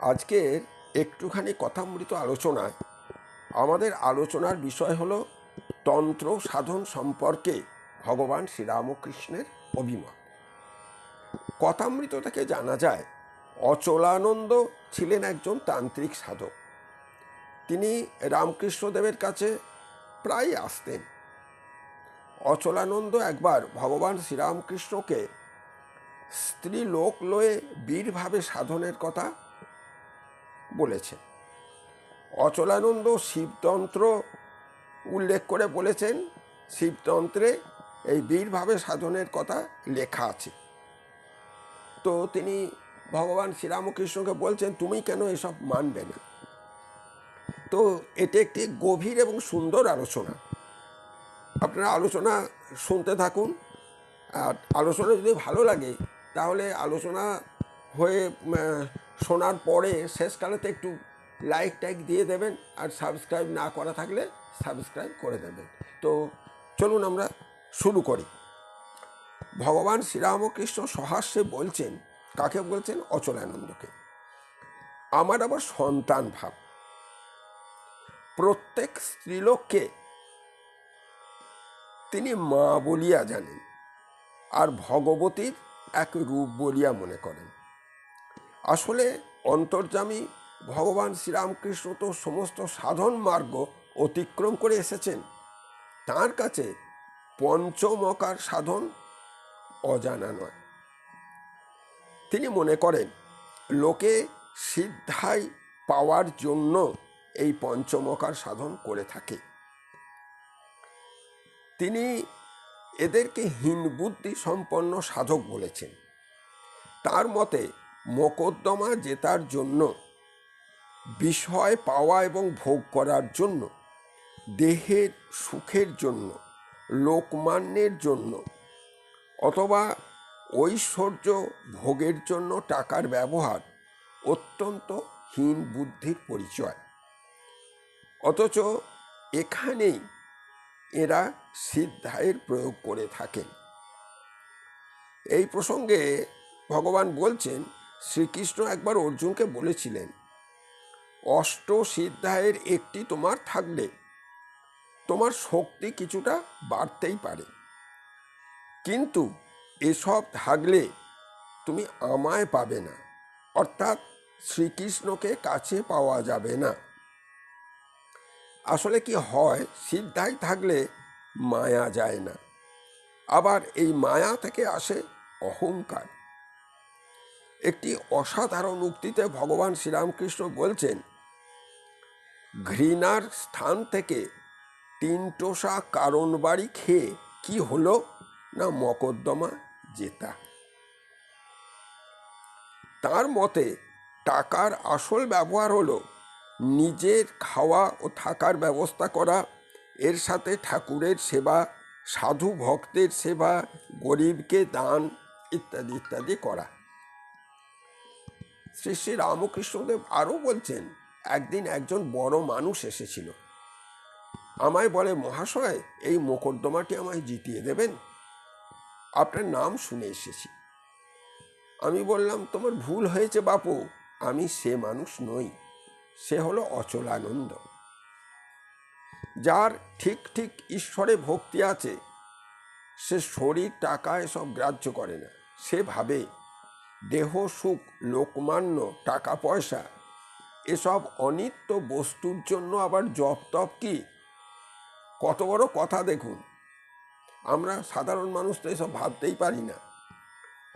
আজকের একটুখানি কথামৃত আলোচনায় আমাদের আলোচনার বিষয় হলো তন্ত্র সাধন সম্পর্কে ভগবান শ্রীরামকৃষ্ণের অভিমত। কথামৃত থেকে জানা যায়, অচলানন্দ ছিলেন একজন তান্ত্রিক সাধক। তিনি রামকৃষ্ণদেবের কাছে প্রায় আসতেন। অচলানন্দ একবার ভগবান শ্রীরামকৃষ্ণকে স্ত্রী লোক লয়ে বীরভাবে সাধনের কথা বলেছে। অচলানন্দ শিবতন্ত্র উল্লেখ করে বলেছেন, শিবতন্ত্রে এই বীরভাবে সাধনের কথা লেখা আছে। তো তিনি ভগবান শ্রীরামকৃষ্ণকে বলছেন, তুমি কেন এসব মানবে না? তো এটি একটি গভীর এবং সুন্দর আলোচনা। আপনারা আলোচনা শুনতে থাকুন। আর আলোচনা যদি ভালো লাগে, তাহলে আলোচনা হয়ে শোনার পরে শেষকালেতে একটু লাইক টাইক দিয়ে দেবেন আর সাবস্ক্রাইব না করা থাকলে সাবস্ক্রাইব করে দেবেন। তো চলুন আমরা শুরু করি। ভগবান শ্রীরামকৃষ্ণ সহাস্যে বলছেন, কাকে বলছেন? অচলানন্দকে। আমার আবার সন্তান ভাব। প্রত্যেক স্ত্রীলোককে তিনি মা বলিয়া জানেন আর ভগবতীর এক রূপ বলিয়া মনে করেন। আসলে অন্তর্যামী ভগবান শ্রীরামকৃষ্ণ তো সমস্ত সাধন মার্গ অতিক্রম করে এসেছেন। তার কাছে পঞ্চমকার সাধন অজানা নয়। তিনি মনে করেন, লোকে সিদ্ধাই পাওয়ার জন্য এই পঞ্চমকার সাধন করে থাকে। তিনি এদেরকে হীন বুদ্ধি সম্পন্ন সাধক বলেছেন। তার মতে মোকদ্দমা জেতার জন্য, বিষয় পাওয়া এবং ভোগ করার জন্য দেহের সুখের জন্য, লোকমান্যের জন্য, অথবা ঐশ্বর্য ভোগের জন্য টাকার ব্যবহার, অত্যন্ত হীন বুদ্ধির পরিচয়। অথচ এখানেই এরা সিদ্ধায়ের প্রয়োগ করে থাকেন। এই প্রসঙ্গে ভগবান বলছেন শ্রীকৃষ্ণ একবার অর্জুনকে বলেছিলেন, অষ্ট সিদ্ধায়ের একটি তোমার থাকলে তোমার শক্তি কিছুটা বাড়তেই পারে। কিন্তু এসব থাকলে তুমি আমায় পাবে না। অর্থাৎ শ্রীকৃষ্ণকে কাছে পাওয়া যাবে না। আসলে কি হয় সিদ্ধাই থাকলে মায়া যায় না। আবার এই মায়া থেকে আসে অহংকার। একটি অসাধারণ উক্তিতে ভগবান শ্রীরামকৃষ্ণ বলছেন, ঘৃণার স্থান থেকে টোসা কারণ বাড়ি খেয়ে কি হলো না মকদ্দমা জেতা? তার মতে, টাকার আসল ব্যবহার হলো নিজের খাওয়া ও থাকার ব্যবস্থা করা, এর সাথে ঠাকুরের সেবা, সাধু ভক্তের সেবা, গরিবকে দান ইত্যাদি ইত্যাদি করা। শ্রী শ্রী রামকৃষ্ণদেব আরও বলছেন, একদিন একজন বড় মানুষ এসেছিল। আমায় বলে, মহাশয়, এই মোকদ্দমাটি আমায় জিতিয়ে দেবেন? আপনার নাম শুনে এসেছি। আমি বললাম, তোমার ভুল হয়েছে বাপু, আমি সে মানুষ নই, সে হলো অচলানন্দ। যার ঠিক ঠিক ঈশ্বরে ভক্তি আছে, সে শরীর টাকা এসব গ্রাহ্য করে না, সে ভাবে দেহ, সুখ, লোকমান্য টাকা পয়সা এসব অনিত্য বস্তুর জন্য আবার জপ তপ কি? কত বড় কথা দেখুন। আমরা সাধারণ মানুষ তো এসব ভাবতেই পারি না।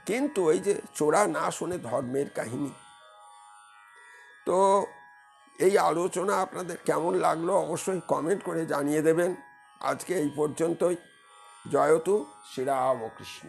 কিন্তু এই যে চোরা না শুনে ধর্মের কাহিনী। তো এই আলোচনা আপনাদের কেমন লাগল অবশ্যই কমেন্ট করে জানিয়ে দেবেন। আজকে এই পর্যন্তই। জয়তু, শ্রীরামকৃষ্ণ।